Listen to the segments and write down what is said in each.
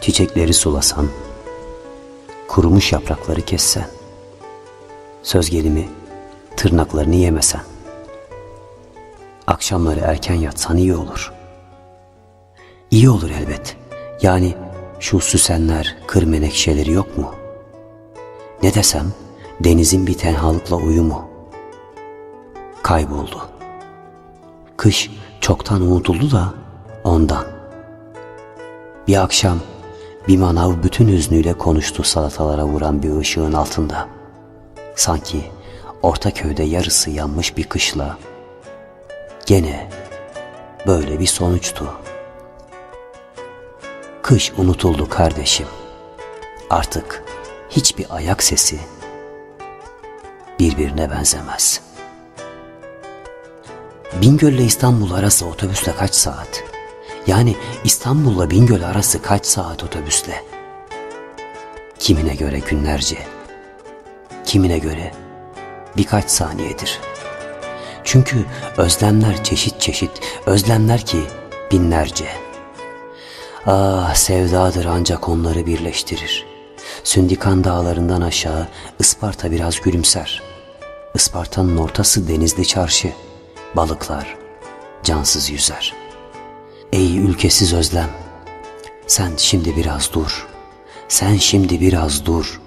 çiçekleri sulasan, kurumuş yaprakları kessen, söz gelimi tırnaklarını yemesen, akşamları erken yatsan iyi olur. İyi olur elbet. Yani şu süsenler, kır menekşeleri yok mu? Ne desem denizin bir tenhalıkla uyumu. Kayboldu. Kış çoktan unutuldu da ondan. Bir akşam bir manav bütün hüznüyle konuştu salatalara vuran bir ışığın altında. Sanki Ortaköy'de yarısı yanmış bir kışla. Gene böyle bir sonuçtu. Kış unutuldu kardeşim. Artık hiçbir ayak sesi birbirine benzemez. Bingöl İstanbul arası otobüsle kaç saat? Yani İstanbul'la Bingöl arası kaç saat otobüsle? Kimine göre günlerce, kimine göre birkaç saniyedir. Çünkü özlemler çeşit çeşit, özlemler ki binlerce. Ah sevdadır ancak onları birleştirir. Sündikan dağlarından aşağı Isparta biraz gülümser. Isparta'nın ortası denizli çarşı. Balıklar cansız yüzer. Ey ülkesiz özlem, sen şimdi biraz dur. Sen şimdi biraz dur.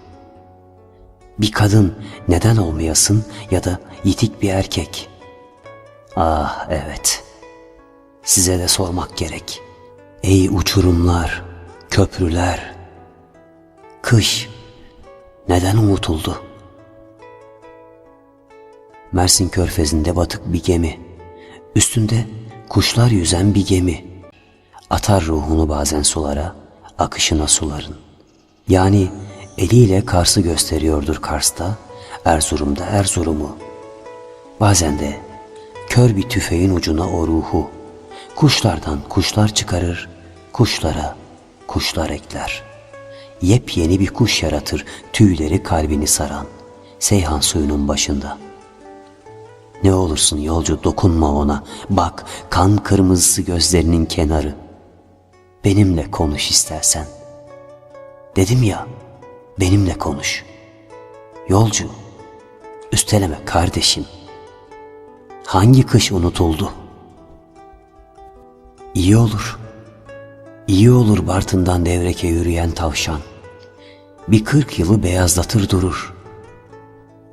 Bir kadın neden olmayasın ya da yitik bir erkek? Ah evet. Size de sormak gerek. Ey uçurumlar, köprüler. Kış neden unutuldu? Mersin körfezinde batık bir gemi. Üstünde kuşlar yüzen bir gemi. Atar ruhunu bazen sulara, akışına suların. Yani eliyle Kars'ı gösteriyordur Kars'ta, Erzurum'da Erzurum'u. Bazen de kör bir tüfeğin ucuna o ruhu. Kuşlardan kuşlar çıkarır, kuşlara kuşlar ekler. Yepyeni bir kuş yaratır tüyleri kalbini saran, Seyhan suyunun başında.'' Ne olursun yolcu dokunma ona. Bak kan kırmızısı gözlerinin kenarı. Benimle konuş istersen. Dedim ya benimle konuş. Yolcu üsteleme kardeşim. Hangi kış unutuldu? İyi olur. İyi olur Bartın'dan devreke yürüyen tavşan. Bir kırk yılı beyazlatır durur.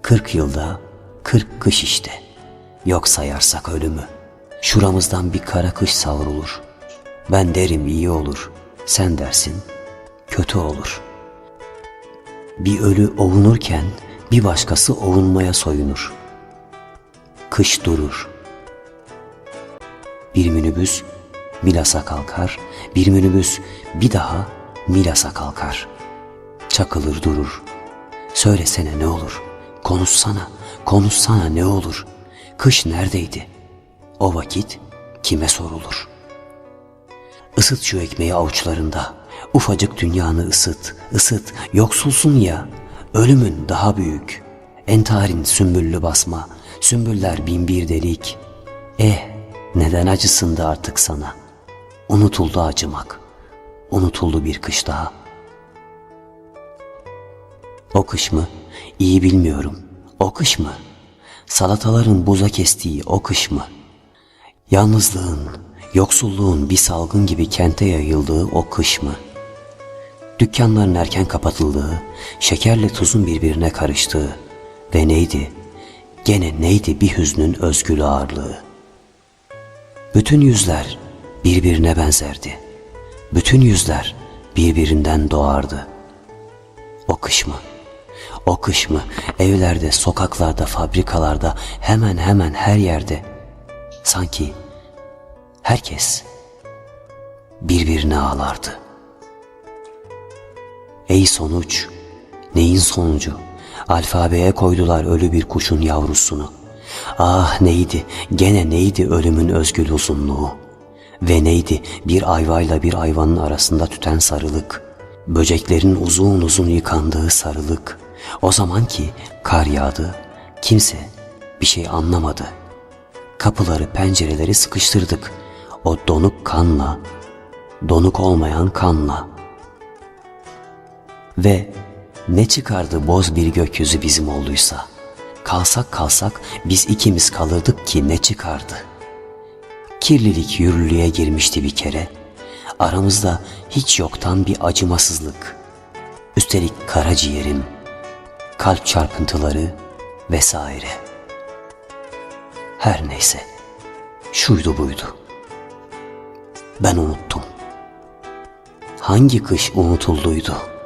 Kırk yılda kırk kış işte.'' Yok sayarsak ölümü. Şuramızdan bir kara kış savrulur. Ben derim iyi olur. Sen dersin kötü olur. Bir ölü ovunurken bir başkası ovunmaya soyunur. Kış durur. Bir minibüs Milas'a kalkar, bir minibüs bir daha Milas'a kalkar. Çakılır durur. Söylesene ne olur, konuşsana, konuşsana ne olur.'' Kış neredeydi? O vakit kime sorulur? Isıt şu ekmeği avuçlarında. Ufacık dünyanı ısıt, ısıt. Yoksulsun ya, ölümün daha büyük. Entarin sümbüllü basma, sümbüller bin bir delik. Eh, neden acısın da artık sana? Unutuldu acımak, unutuldu bir kış daha. O kış mı? İyi bilmiyorum. O kış mı?'' salataların buza kestiği o kış mı? Yalnızlığın, yoksulluğun bir salgın gibi kente yayıldığı o kış mı? Dükkanların erken kapatıldığı, şekerle tuzun birbirine karıştığı ve neydi? Gene neydi bir hüznün özgül ağırlığı? Bütün yüzler birbirine benzerdi. Bütün yüzler birbirinden doğardı. O kış mı?'' O kış mı evlerde, sokaklarda, fabrikalarda hemen hemen her yerde sanki herkes birbirine ağlardı. Ey sonuç, neyin sonucu? Alfabeye koydular ölü bir kuşun yavrusunu. Ah neydi, gene neydi ölümün özgül uzunluğu? Ve neydi bir ayvayla bir ayvanın arasında tüten sarılık? Böceklerin uzun uzun yıkandığı sarılık? O zaman ki kar yağdı, kimse bir şey anlamadı. Kapıları, pencereleri sıkıştırdık. O donuk kanla, donuk olmayan kanla. Ve ne çıkardı boz bir gökyüzü bizim olduysa. Kalsak kalsak biz ikimiz kalırdık ki ne çıkardı. Kirlilik yürürlüğe girmişti bir kere. Aramızda hiç yoktan bir acımasızlık. Üstelik karaciğerim, kalp çarpıntıları vesaire. Her neyse, şuydu buydu. Ben unuttum. Hangi kış unutulduydu?''